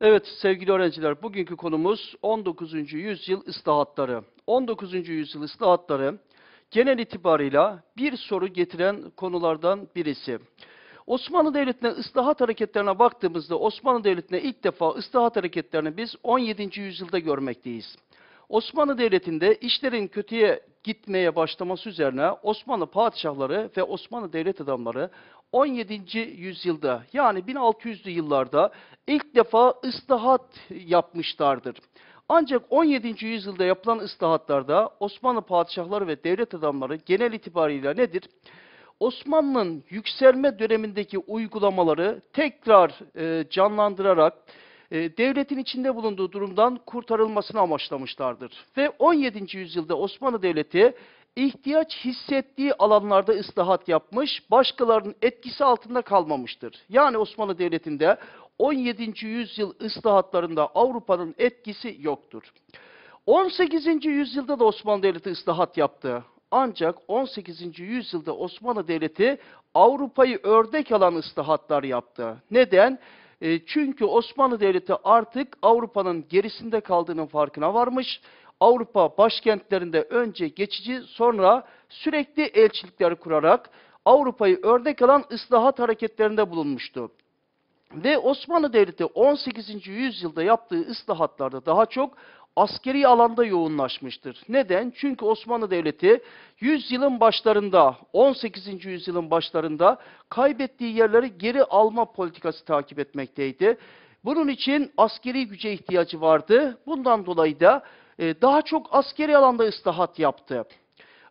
Evet sevgili öğrenciler bugünkü konumuz 19. yüzyıl ıslahatları. 19. yüzyıl ıslahatları genel itibarıyla bir soru getiren konulardan birisi. Osmanlı Devleti'ne ıslahat hareketlerine baktığımızda Osmanlı Devleti'ne ilk defa ıslahat hareketlerini biz 17. yüzyılda görmekteyiz. Osmanlı Devleti'nde işlerin kötüye gitmeye başlaması üzerine Osmanlı padişahları ve Osmanlı devlet adamları 17. yüzyılda yani 1600'lü yıllarda ilk defa ıslahat yapmışlardır. Ancak 17. yüzyılda yapılan ıslahatlarda Osmanlı padişahları ve devlet adamları genel itibariyle nedir? Osmanlı'nın yükselme dönemindeki uygulamaları tekrar e, canlandırarak e, devletin içinde bulunduğu durumdan kurtarılmasını amaçlamışlardır. Ve 17. yüzyılda Osmanlı Devleti ihtiyaç hissettiği alanlarda ıslahat yapmış, başkalarının etkisi altında kalmamıştır. Yani Osmanlı Devleti'nde 17. yüzyıl ıslahatlarında Avrupa'nın etkisi yoktur. 18. yüzyılda da Osmanlı Devleti ıslahat yaptı. Ancak 18. yüzyılda Osmanlı Devleti Avrupa'yı örnek alan ıslahatlar yaptı. Neden? E, çünkü Osmanlı Devleti artık Avrupa'nın gerisinde kaldığının farkına varmış. Avrupa başkentlerinde önce geçici sonra sürekli elçilikler kurarak Avrupa'yı örnek alan ıslahat hareketlerinde bulunmuştu. Ve Osmanlı Devleti 18. yüzyılda yaptığı ıslahatlarda daha çok askeri alanda yoğunlaşmıştır. Neden? Çünkü Osmanlı Devleti yüzyılın başlarında, 18. yüzyılın başlarında kaybettiği yerleri geri alma politikası takip etmekteydi. Bunun için askeri güce ihtiyacı vardı. Bundan dolayı da e, daha çok askeri alanda ıslahat yaptı.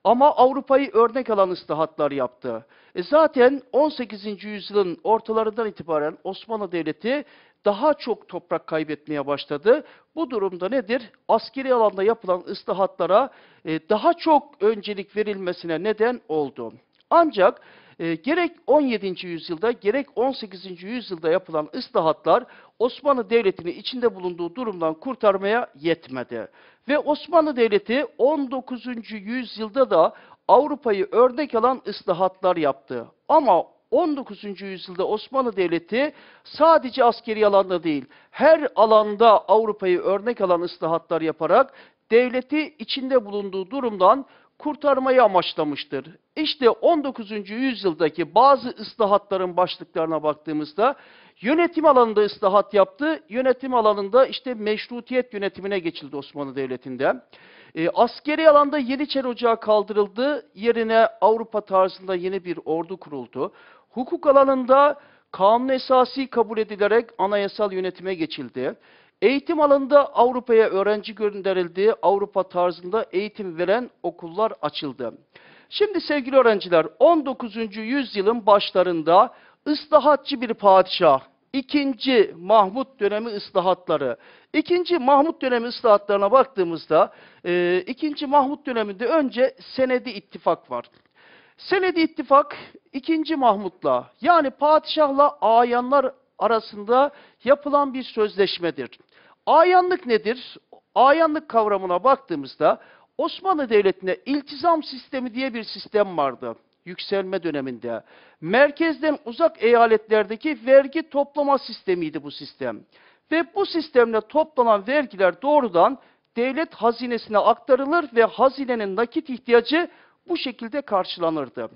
Ama Avrupa'yı örnek alan ıslahatlar yaptı. E zaten 18. yüzyılın ortalarından itibaren Osmanlı Devleti daha çok toprak kaybetmeye başladı. Bu durumda nedir? Askeri alanda yapılan ıslahatlara e, daha çok öncelik verilmesine neden oldu. Ancak e, gerek 17. yüzyılda gerek 18. yüzyılda yapılan ıslahatlar Osmanlı Devleti'ni içinde bulunduğu durumdan kurtarmaya yetmedi. Ve Osmanlı Devleti 19. yüzyılda da Avrupa'yı örnek alan ıslahatlar yaptı. Ama 19. yüzyılda Osmanlı Devleti sadece askeri alanda değil, her alanda Avrupa'yı örnek alan ıslahatlar yaparak devleti içinde bulunduğu durumdan kurtarmayı amaçlamıştır. İşte 19. yüzyıldaki bazı ıslahatların başlıklarına baktığımızda yönetim alanında ıslahat yaptı. Yönetim alanında işte meşrutiyet yönetimine geçildi Osmanlı Devleti'nde. E, askeri alanda Yeniçeri Ocağı kaldırıldı. Yerine Avrupa tarzında yeni bir ordu kuruldu. Hukuk alanında kanun esası kabul edilerek anayasal yönetime geçildi. Eğitim alanında Avrupa'ya öğrenci gönderildi. Avrupa tarzında eğitim veren okullar açıldı. Şimdi sevgili öğrenciler 19. yüzyılın başlarında ıslahatçı bir padişah, ikinci Mahmut dönemi ıslahatları. İkinci Mahmut dönemi ıslahatlarına baktığımızda e, Mahmut döneminde önce senedi ittifak var. Senedi ittifak ikinci Mahmut'la yani padişahla ayanlar arasında yapılan bir sözleşmedir. Ayanlık nedir? Ayanlık kavramına baktığımızda Osmanlı Devleti'nde iltizam sistemi diye bir sistem vardı yükselme döneminde. Merkezden uzak eyaletlerdeki vergi toplama sistemiydi bu sistem. Ve bu sistemle toplanan vergiler doğrudan devlet hazinesine aktarılır ve hazinenin nakit ihtiyacı bu şekilde karşılanırdı.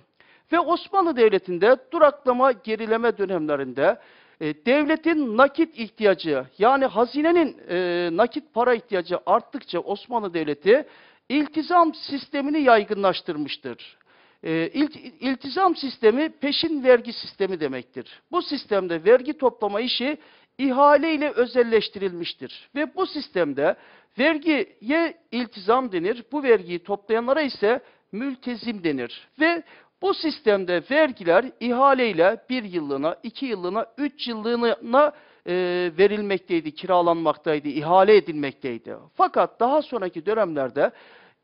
Ve Osmanlı Devleti'nde duraklama gerileme dönemlerinde e, devletin nakit ihtiyacı yani hazinenin e, nakit para ihtiyacı arttıkça Osmanlı Devleti iltizam sistemini yaygınlaştırmıştır. E, ilt, iltizam sistemi peşin vergi sistemi demektir. Bu sistemde vergi toplama işi ihale ile özelleştirilmiştir. Ve bu sistemde vergiye iltizam denir. Bu vergiyi toplayanlara ise mültezim denir. Ve bu sistemde vergiler ihaleyle bir yıllığına, iki yıllığına, üç yıllığına e, verilmekteydi, kiralanmaktaydı, ihale edilmekteydi. Fakat daha sonraki dönemlerde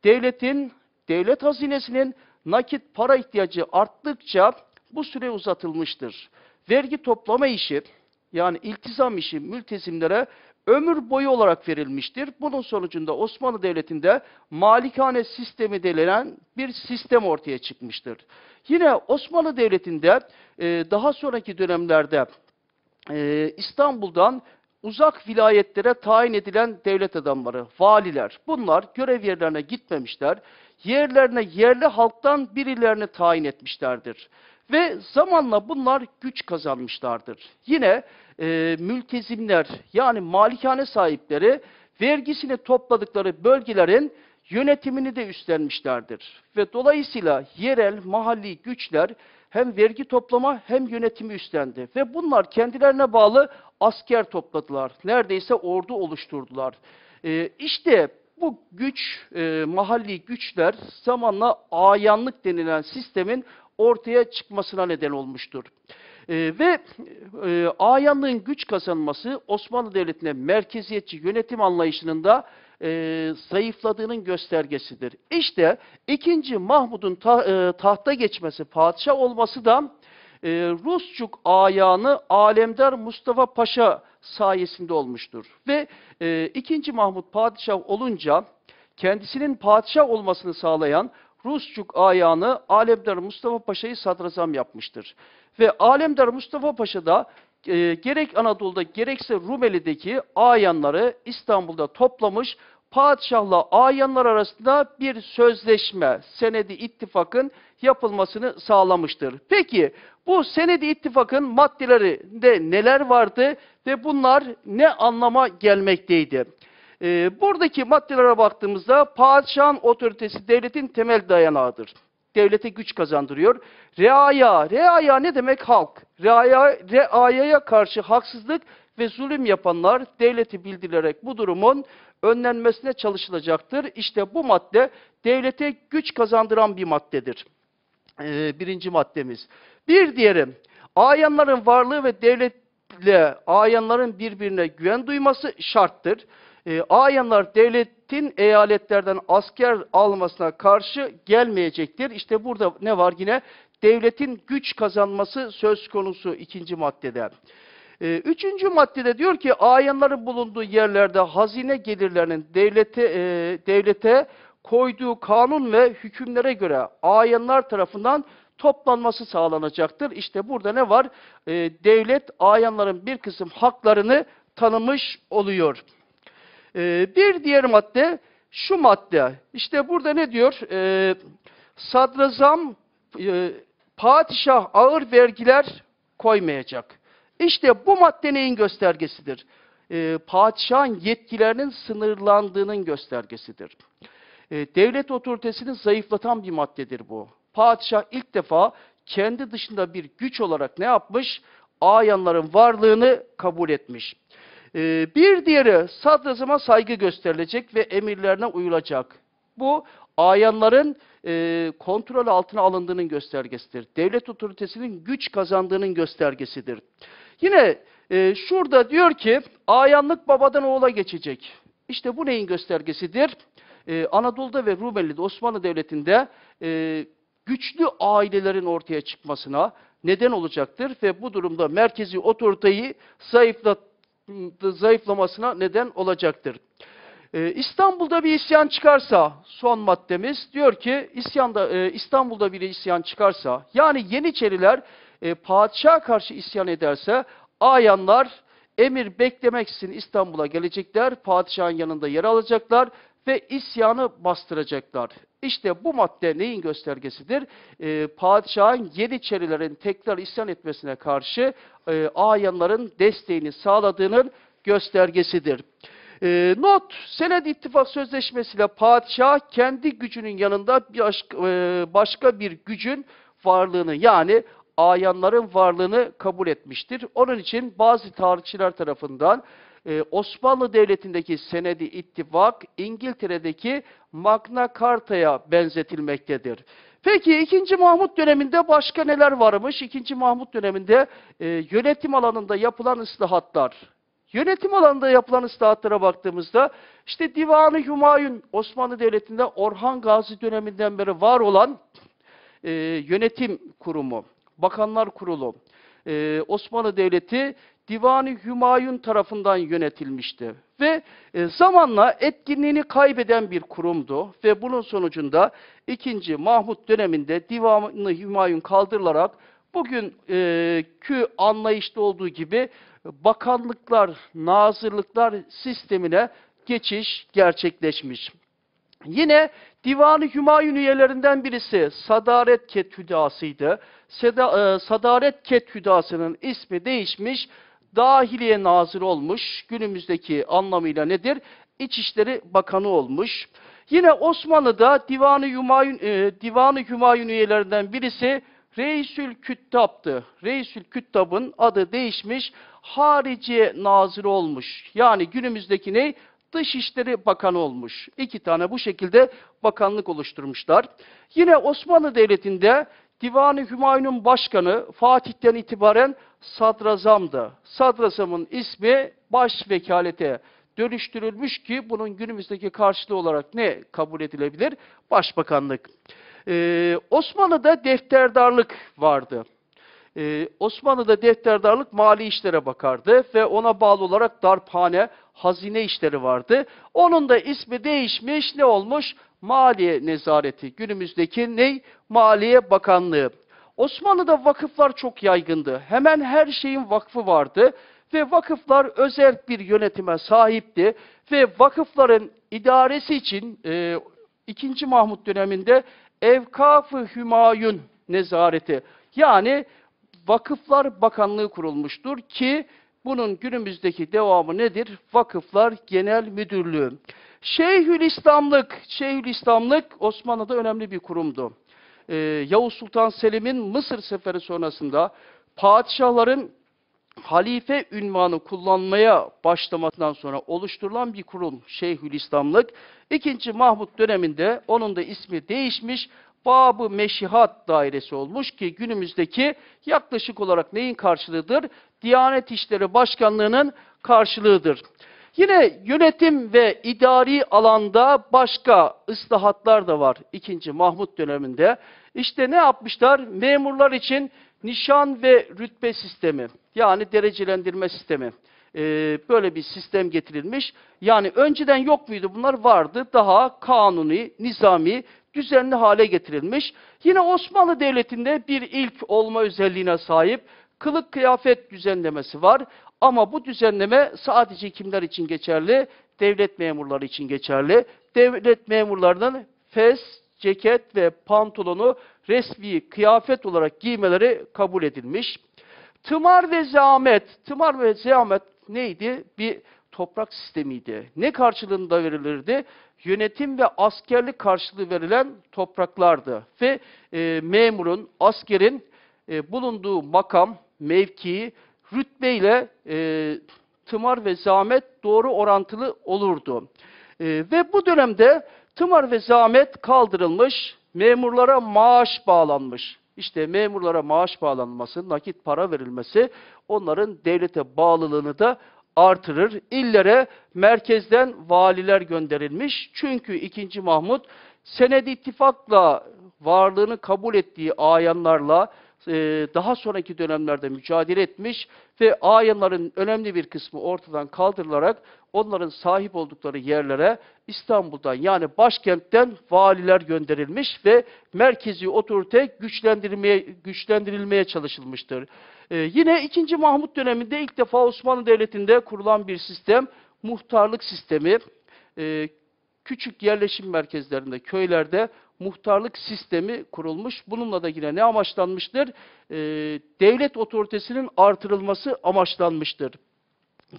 devletin, devlet hazinesinin nakit para ihtiyacı arttıkça bu süre uzatılmıştır. Vergi toplama işi yani iltizam işi mültezimlere ömür boyu olarak verilmiştir. Bunun sonucunda Osmanlı Devleti'nde malikane sistemi denilen bir sistem ortaya çıkmıştır. Yine Osmanlı Devleti'nde e, daha sonraki dönemlerde e, İstanbul'dan uzak vilayetlere tayin edilen devlet adamları, valiler. Bunlar görev yerlerine gitmemişler. Yerlerine yerli halktan birilerini tayin etmişlerdir. Ve zamanla bunlar güç kazanmışlardır. Yine e, mültezimler yani malikane sahipleri vergisini topladıkları bölgelerin yönetimini de üstlenmişlerdir. Ve dolayısıyla yerel, mahalli güçler hem vergi toplama hem yönetimi üstlendi. Ve bunlar kendilerine bağlı asker topladılar. Neredeyse ordu oluşturdular. Ee, işte bu güç, e, mahalli güçler zamanla ayanlık denilen sistemin ortaya çıkmasına neden olmuştur. Ee, ve e, ayanlığın güç kazanması Osmanlı Devleti'ne merkeziyetçi yönetim anlayışının da e, zayıfladığının göstergesidir. İşte 2. Mahmud'un ta- e, tahta geçmesi, padişah olması da e, Rusçuk ayağını Alemdar Mustafa Paşa sayesinde olmuştur. Ve e, 2. Mahmud padişah olunca kendisinin padişah olmasını sağlayan Rusçuk ayağını Alemdar Mustafa Paşa'yı sadrazam yapmıştır. Ve Alemdar Mustafa Paşa da e, gerek Anadolu'da gerekse Rumeli'deki ayanları İstanbul'da toplamış, padişahla ayanlar arasında bir sözleşme, senedi ittifakın yapılmasını sağlamıştır. Peki bu senedi ittifakın maddelerinde neler vardı ve bunlar ne anlama gelmekteydi? Ee, buradaki maddelere baktığımızda padişahın otoritesi devletin temel dayanağıdır. Devlete güç kazandırıyor. Reaya, reaya ne demek halk? Reaya, reayaya karşı haksızlık ve zulüm yapanlar devleti bildirilerek bu durumun önlenmesine çalışılacaktır. İşte bu madde devlete güç kazandıran bir maddedir. Ee, birinci maddemiz. Bir diğeri, ayanların varlığı ve devletle ayanların birbirine güven duyması şarttır. Ee, ayanlar devletin eyaletlerden asker almasına karşı gelmeyecektir. İşte burada ne var yine? Devletin güç kazanması söz konusu ikinci maddede. Ee, Üçüncü maddede diyor ki ayanların bulunduğu yerlerde hazine gelirlerinin devlete, e, devlete koyduğu kanun ve hükümlere göre ayanlar tarafından toplanması sağlanacaktır. İşte burada ne var? Ee, devlet ayanların bir kısım haklarını tanımış oluyor. Ee, bir diğer madde şu madde. İşte burada ne diyor? Ee, sadrazam, e, padişah ağır vergiler koymayacak. İşte bu madde neyin göstergesidir? Ee, padişahın yetkilerinin sınırlandığının göstergesidir. Ee, devlet otoritesini zayıflatan bir maddedir bu. Padişah ilk defa kendi dışında bir güç olarak ne yapmış? Ayanların varlığını kabul etmiş. Ee, bir diğeri sadrazama saygı gösterilecek ve emirlerine uyulacak. Bu ayanların e, kontrol altına alındığının göstergesidir. Devlet otoritesinin güç kazandığının göstergesidir. Yine e, şurada diyor ki ayanlık babadan oğula geçecek. İşte bu neyin göstergesidir? Ee, Anadolu'da ve Rumeli'de Osmanlı Devleti'nde e, güçlü ailelerin ortaya çıkmasına neden olacaktır ve bu durumda merkezi otoriteyi zayıflat, zayıflamasına neden olacaktır. Ee, İstanbul'da bir isyan çıkarsa son maddemiz diyor ki isyanda e, İstanbul'da bir isyan çıkarsa yani Yeniçeriler e, padişaha karşı isyan ederse ayanlar emir beklemeksizin İstanbul'a gelecekler, padişahın yanında yer alacaklar ve isyanı bastıracaklar. İşte bu madde neyin göstergesidir? Ee, padişahın Yeniçerilerin tekrar isyan etmesine karşı e, ayanların desteğini sağladığının göstergesidir. Ee, not, Sened İttifak Sözleşmesi'yle padişah kendi gücünün yanında bir başka, e, başka bir gücün varlığını yani ayanların varlığını kabul etmiştir. Onun için bazı tarihçiler tarafından e, Osmanlı Devleti'ndeki senedi ittifak İngiltere'deki Magna Carta'ya benzetilmektedir. Peki 2. Mahmut döneminde başka neler varmış? 2. Mahmut döneminde e, yönetim alanında yapılan ıslahatlar. Yönetim alanında yapılan ıslahatlara baktığımızda işte Divanı Hümayun Osmanlı Devleti'nde Orhan Gazi döneminden beri var olan e, yönetim kurumu, bakanlar kurulu, e, Osmanlı Devleti Divanı Hümayun tarafından yönetilmişti. Ve e, zamanla etkinliğini kaybeden bir kurumdu ve bunun sonucunda 2. Mahmut döneminde Divanı Hümayun kaldırılarak bugünkü anlayışta olduğu gibi bakanlıklar, nazırlıklar sistemine geçiş gerçekleşmiş. Yine Divan-ı Hümayun üyelerinden birisi Sadaret Kethüdası'ydı. Seda, e, Sadaret Kethüdası'nın ismi değişmiş, Dahiliye Nazırı olmuş. Günümüzdeki anlamıyla nedir? İçişleri Bakanı olmuş. Yine Osmanlı'da Divan-ı Hümayun, e, Divan-ı Hümayun üyelerinden birisi Reisül Küttab'tı. Reisül Küttab'ın adı değişmiş, Hariciye Nazırı olmuş. Yani günümüzdeki ne? Dışişleri Bakanı olmuş. İki tane bu şekilde bakanlık oluşturmuşlar. Yine Osmanlı Devleti'nde Divan-ı Hümayun'un başkanı Fatih'ten itibaren sadrazamdı. Sadrazamın ismi baş vekalete dönüştürülmüş ki bunun günümüzdeki karşılığı olarak ne kabul edilebilir? Başbakanlık. Ee, Osmanlı'da defterdarlık vardı. Ee, Osmanlı'da defterdarlık mali işlere bakardı ve ona bağlı olarak darphane, hazine işleri vardı. Onun da ismi değişmiş ne olmuş? Maliye Nezareti. Günümüzdeki ne? Maliye Bakanlığı. Osmanlı'da vakıflar çok yaygındı. Hemen her şeyin vakfı vardı ve vakıflar özel bir yönetime sahipti ve vakıfların idaresi için e, 2. Mahmut döneminde Evkaf-ı Hümayun Nezareti yani Vakıflar Bakanlığı kurulmuştur ki bunun günümüzdeki devamı nedir? Vakıflar Genel Müdürlüğü. Şeyhülislamlık, Şeyhülislamlık Osmanlı'da önemli bir kurumdu. Ee, Yavuz Sultan Selim'in Mısır seferi sonrasında padişahların halife ünvanı kullanmaya başlamasından sonra oluşturulan bir kurum Şeyhülislamlık. İkinci Mahmut döneminde onun da ismi değişmiş, Babı Meşihat Dairesi olmuş ki günümüzdeki yaklaşık olarak neyin karşılığıdır? Diyanet İşleri Başkanlığı'nın karşılığıdır. Yine yönetim ve idari alanda başka ıslahatlar da var 2. Mahmut döneminde. İşte ne yapmışlar? Memurlar için nişan ve rütbe sistemi yani derecelendirme sistemi. Ee, böyle bir sistem getirilmiş. Yani önceden yok muydu bunlar? Vardı. Daha kanuni, nizami, düzenli hale getirilmiş. Yine Osmanlı Devleti'nde bir ilk olma özelliğine sahip kılık kıyafet düzenlemesi var. Ama bu düzenleme sadece kimler için geçerli? Devlet memurları için geçerli. Devlet memurlarının fes, ceket ve pantolonu resmi kıyafet olarak giymeleri kabul edilmiş. Tımar ve zahmet, tımar ve zahmet neydi? Bir toprak sistemiydi. Ne karşılığında verilirdi? Yönetim ve askerlik karşılığı verilen topraklardı. Ve e, memurun, askerin e, bulunduğu makam, mevkii, rütbeyle e, tımar ve zahmet doğru orantılı olurdu. E, ve bu dönemde tımar ve zahmet kaldırılmış, memurlara maaş bağlanmış. İşte memurlara maaş bağlanması, nakit para verilmesi onların devlete bağlılığını da artırır. İllere merkezden valiler gönderilmiş. Çünkü 2. Mahmut senedi ittifakla varlığını kabul ettiği ayanlarla e, daha sonraki dönemlerde mücadele etmiş ve ayanların önemli bir kısmı ortadan kaldırılarak onların sahip oldukları yerlere İstanbul'dan yani başkentten valiler gönderilmiş ve merkezi otorite güçlendirilmeye, güçlendirilmeye çalışılmıştır. Ee, yine 2. Mahmut döneminde ilk defa Osmanlı Devleti'nde kurulan bir sistem, muhtarlık sistemi. Ee, küçük yerleşim merkezlerinde, köylerde muhtarlık sistemi kurulmuş. Bununla da yine ne amaçlanmıştır? Ee, devlet otoritesinin artırılması amaçlanmıştır.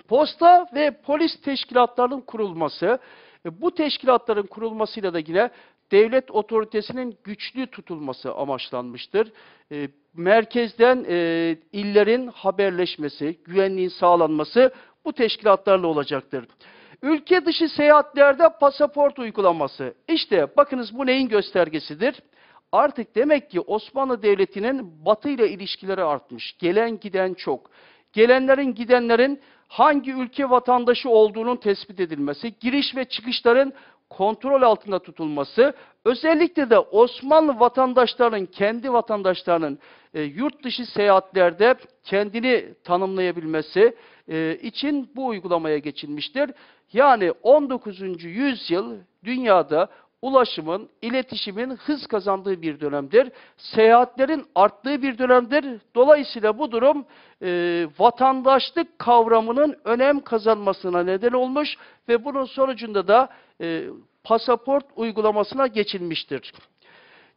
Posta ve polis teşkilatlarının kurulması, e, bu teşkilatların kurulmasıyla da yine devlet otoritesinin güçlü tutulması amaçlanmıştır. E, merkezden e, illerin haberleşmesi, güvenliğin sağlanması bu teşkilatlarla olacaktır. Ülke dışı seyahatlerde pasaport uygulaması. İşte bakınız bu neyin göstergesidir? Artık demek ki Osmanlı Devleti'nin Batı ile ilişkileri artmış. Gelen giden çok. Gelenlerin gidenlerin hangi ülke vatandaşı olduğunun tespit edilmesi, giriş ve çıkışların kontrol altında tutulması, özellikle de Osmanlı vatandaşlarının, kendi vatandaşlarının e, yurt dışı seyahatlerde kendini tanımlayabilmesi e, için bu uygulamaya geçilmiştir. Yani 19. yüzyıl dünyada ulaşımın, iletişimin hız kazandığı bir dönemdir. Seyahatlerin arttığı bir dönemdir. Dolayısıyla bu durum e, vatandaşlık kavramının önem kazanmasına neden olmuş ve bunun sonucunda da e, pasaport uygulamasına geçilmiştir.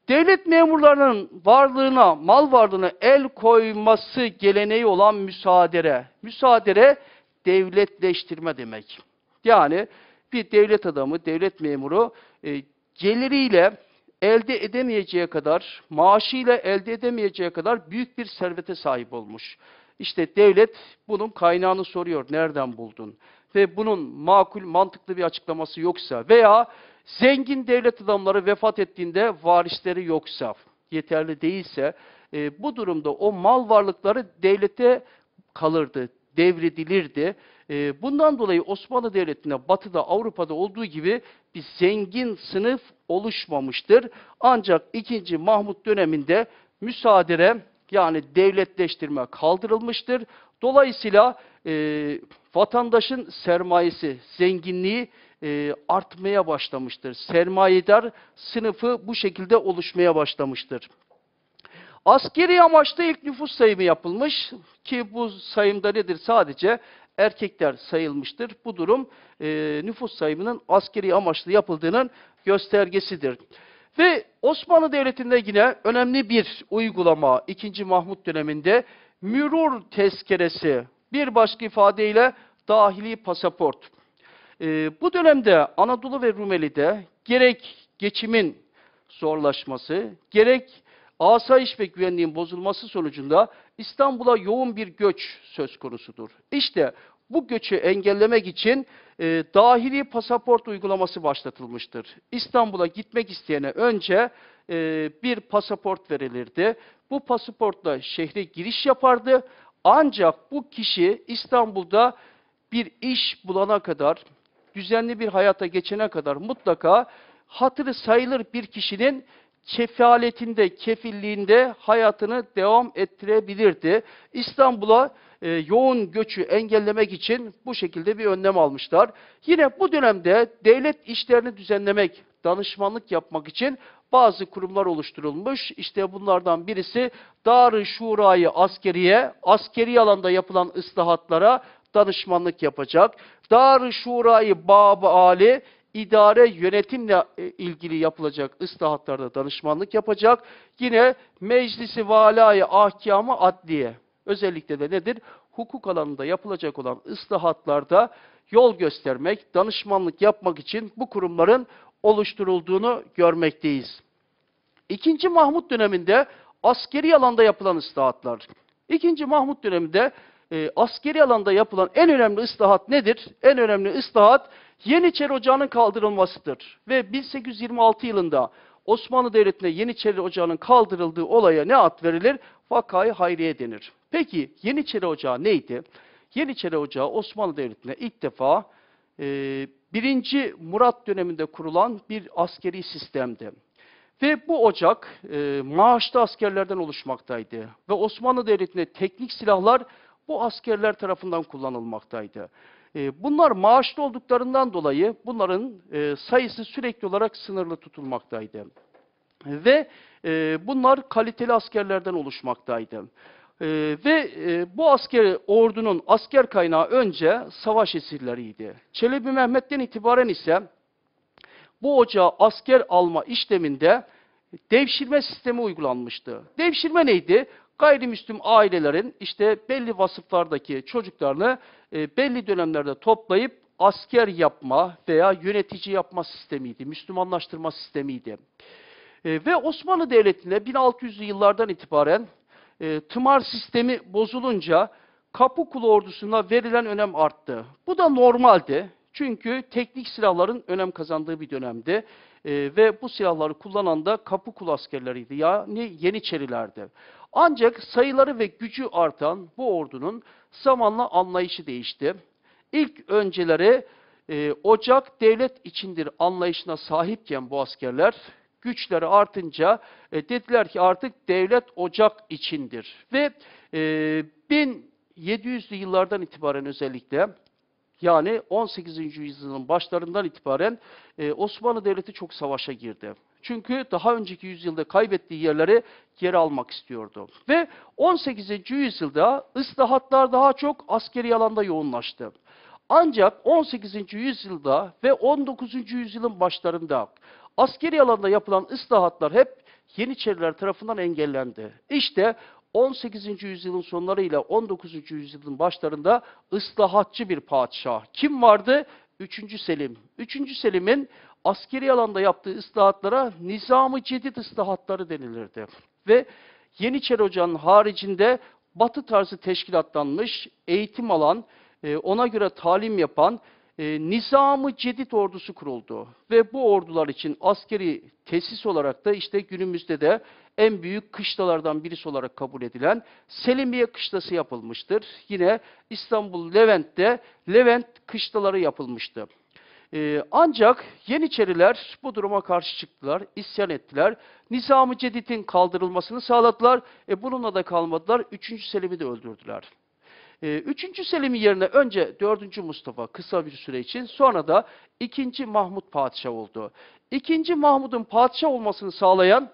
Devlet memurlarının varlığına, mal varlığına el koyması geleneği olan müsaadere. Müsaadere devletleştirme demek. Yani bir devlet adamı, devlet memuru e, geliriyle elde edemeyeceği kadar, maaşıyla elde edemeyeceği kadar büyük bir servete sahip olmuş. İşte devlet bunun kaynağını soruyor. Nereden buldun? Ve bunun makul, mantıklı bir açıklaması yoksa veya zengin devlet adamları vefat ettiğinde varisleri yoksa, yeterli değilse e, bu durumda o mal varlıkları devlete kalırdı, devredilirdi. E, bundan dolayı Osmanlı Devleti'nde Batı'da, Avrupa'da olduğu gibi bir zengin sınıf oluşmamıştır. Ancak 2. Mahmut döneminde müsaadere yani devletleştirme kaldırılmıştır. Dolayısıyla e, vatandaşın sermayesi, zenginliği e, artmaya başlamıştır. Sermayedar sınıfı bu şekilde oluşmaya başlamıştır. Askeri amaçlı ilk nüfus sayımı yapılmış ki bu sayımda nedir? Sadece erkekler sayılmıştır. Bu durum e, nüfus sayımının askeri amaçlı yapıldığının göstergesidir. Ve Osmanlı Devleti'nde yine önemli bir uygulama 2. Mahmut döneminde mürur tezkeresi bir başka ifadeyle dahili pasaport. E, bu dönemde Anadolu ve Rumeli'de gerek geçimin zorlaşması, gerek asayiş ve güvenliğin bozulması sonucunda İstanbul'a yoğun bir göç söz konusudur. İşte bu göçü engellemek için e, dahili pasaport uygulaması başlatılmıştır. İstanbul'a gitmek isteyene önce e, bir pasaport verilirdi. Bu pasaportla şehre giriş yapardı. Ancak bu kişi İstanbul'da bir iş bulana kadar, düzenli bir hayata geçene kadar mutlaka hatırı sayılır bir kişinin kefaletinde, kefilliğinde hayatını devam ettirebilirdi. İstanbul'a e, yoğun göçü engellemek için bu şekilde bir önlem almışlar. Yine bu dönemde devlet işlerini düzenlemek, danışmanlık yapmak için bazı kurumlar oluşturulmuş. İşte bunlardan birisi Dar-ı Şura'yı askeriye, askeri alanda yapılan ıslahatlara danışmanlık yapacak. Dar-ı Şura'yı Bab-ı Ali, idare yönetimle e, ilgili yapılacak ıslahatlarda danışmanlık yapacak. Yine meclisi valayı ahkamı adliye. Özellikle de nedir? Hukuk alanında yapılacak olan ıslahatlarda yol göstermek, danışmanlık yapmak için bu kurumların oluşturulduğunu görmekteyiz. İkinci Mahmut döneminde askeri alanda yapılan ıslahatlar. İkinci Mahmut döneminde e, askeri alanda yapılan en önemli ıslahat nedir? En önemli ıslahat Yeniçeri Ocağı'nın kaldırılmasıdır. Ve 1826 yılında Osmanlı Devleti'ne Yeniçeri Ocağı'nın kaldırıldığı olaya ne ad verilir? Vakayı Hayriye denir. Peki Yeniçeri Ocağı neydi? Yeniçeri Ocağı Osmanlı Devleti'ne ilk defa e, 1. Murat döneminde kurulan bir askeri sistemdi. Ve bu ocak e, maaşlı askerlerden oluşmaktaydı. Ve Osmanlı Devleti'ne teknik silahlar bu askerler tarafından kullanılmaktaydı. E, bunlar maaşlı olduklarından dolayı bunların e, sayısı sürekli olarak sınırlı tutulmaktaydı. Ve e, bunlar kaliteli askerlerden oluşmaktaydı. E, ve e, bu asker ordunun asker kaynağı önce savaş esirleriydi. Çelebi Mehmet'ten itibaren ise bu ocağa asker alma işleminde devşirme sistemi uygulanmıştı. Devşirme neydi? Gayrimüslim ailelerin işte belli vasıflardaki çocuklarını e, belli dönemlerde toplayıp asker yapma veya yönetici yapma sistemiydi. Müslümanlaştırma sistemiydi. E, ve Osmanlı Devleti'nde 1600'lü yıllardan itibaren e, tımar sistemi bozulunca kapı kulu ordusuna verilen önem arttı. Bu da normaldi. Çünkü teknik silahların önem kazandığı bir dönemdi. E, ve bu silahları kullanan da kapı kulu askerleriydi. Yani Yeniçerilerdi. Ancak sayıları ve gücü artan bu ordunun zamanla anlayışı değişti. İlk önceleri e, ocak devlet içindir anlayışına sahipken bu askerler güçleri artınca e, dediler ki artık devlet ocak içindir. Ve e, 1700'lü yıllardan itibaren özellikle yani 18. yüzyılın başlarından itibaren e, Osmanlı Devleti çok savaşa girdi. Çünkü daha önceki yüzyılda kaybettiği yerleri geri almak istiyordu. Ve 18. yüzyılda ıslahatlar daha çok askeri alanda yoğunlaştı. Ancak 18. yüzyılda ve 19. yüzyılın başlarında askeri alanda yapılan ıslahatlar hep Yeniçeriler tarafından engellendi. İşte 18. yüzyılın sonlarıyla 19. yüzyılın başlarında ıslahatçı bir padişah. Kim vardı? 3. Selim. 3. Selim'in askeri alanda yaptığı ıslahatlara Nizam-ı Cedid ıslahatları denilirdi. Ve Yeniçeri Ocağı'nın haricinde batı tarzı teşkilatlanmış, eğitim alan, e, ona göre talim yapan e, Nizam-ı Cedid ordusu kuruldu. Ve bu ordular için askeri tesis olarak da işte günümüzde de en büyük kışlalardan birisi olarak kabul edilen Selimiye kışlası yapılmıştır. Yine İstanbul Levent'te Levent kışlaları yapılmıştı. Ee, ancak Yeniçeriler bu duruma karşı çıktılar, isyan ettiler. Nizam-ı Cedid'in kaldırılmasını sağladılar. E, bununla da kalmadılar. Üçüncü Selim'i de öldürdüler. Ee, Üçüncü Selim'in yerine önce dördüncü Mustafa kısa bir süre için sonra da ikinci Mahmut padişah oldu. İkinci Mahmud'un padişah olmasını sağlayan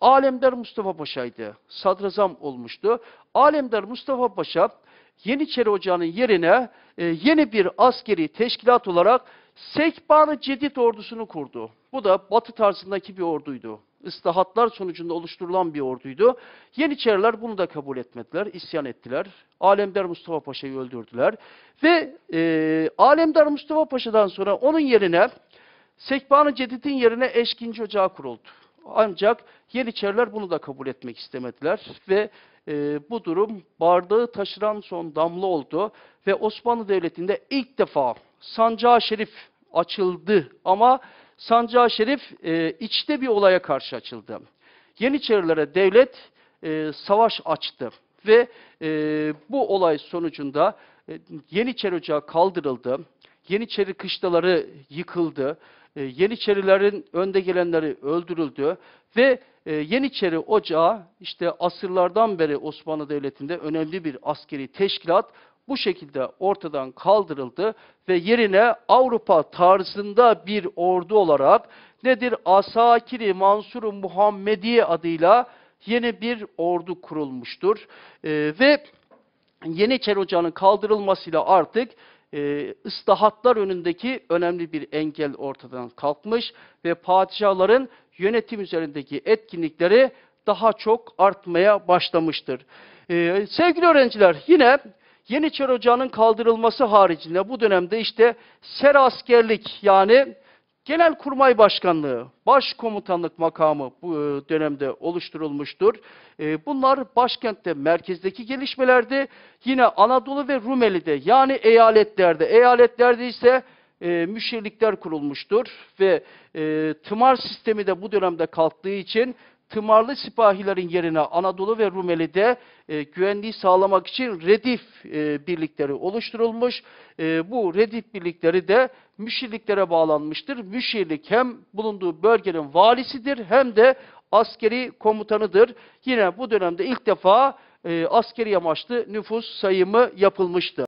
Alemdar Mustafa Paşa'ydı. Sadrazam olmuştu. Alemdar Mustafa Paşa Yeniçeri Ocağı'nın yerine e, yeni bir askeri teşkilat olarak Sekban-ı Cedid ordusunu kurdu. Bu da batı tarzındaki bir orduydu. Islahatlar sonucunda oluşturulan bir orduydu. Yeniçeriler bunu da kabul etmediler, isyan ettiler. Alemdar Mustafa Paşa'yı öldürdüler. Ve e, Alemdar Mustafa Paşa'dan sonra onun yerine Sekban-ı Cedid'in yerine Eşkinci Ocağı kuruldu. Ancak Yeniçeriler bunu da kabul etmek istemediler ve e, bu durum bardağı taşıran son damla oldu ve Osmanlı Devleti'nde ilk defa Sancağı Şerif açıldı ama Sancağı Şerif e, içte bir olaya karşı açıldı. Yeniçerilere devlet e, savaş açtı ve e, bu olay sonucunda e, Yeniçeri Ocağı kaldırıldı. Yeniçeri kışlaları yıkıldı. E, Yeniçerilerin önde gelenleri öldürüldü ve e, Yeniçeri Ocağı işte asırlardan beri Osmanlı Devleti'nde önemli bir askeri teşkilat bu şekilde ortadan kaldırıldı ve yerine Avrupa tarzında bir ordu olarak nedir? Asakiri Mansur Muhammediye adıyla yeni bir ordu kurulmuştur. E, ve Yeniçeri Ocağı'nın kaldırılmasıyla artık e, ıslahatlar önündeki önemli bir engel ortadan kalkmış ve padişahların yönetim üzerindeki etkinlikleri daha çok artmaya başlamıştır. E, sevgili öğrenciler yine Yeniçeri Ocağı'nın kaldırılması haricinde bu dönemde işte ser askerlik yani Genelkurmay Başkanlığı, Başkomutanlık makamı bu e, dönemde oluşturulmuştur. E, Bunlar başkentte merkezdeki gelişmelerdi. Yine Anadolu ve Rumeli'de yani eyaletlerde, eyaletlerde ise e, müşirlikler kurulmuştur ve tımar sistemi de bu dönemde kalktığı için tımarlı sipahilerin yerine Anadolu ve Rumeli'de güvenliği sağlamak için redif birlikleri oluşturulmuş. Bu redif birlikleri de müşirliklere bağlanmıştır. Müşirlik hem bulunduğu bölgenin valisidir hem de askeri komutanıdır. Yine bu dönemde ilk defa e, askeri amaçlı nüfus sayımı yapılmıştı.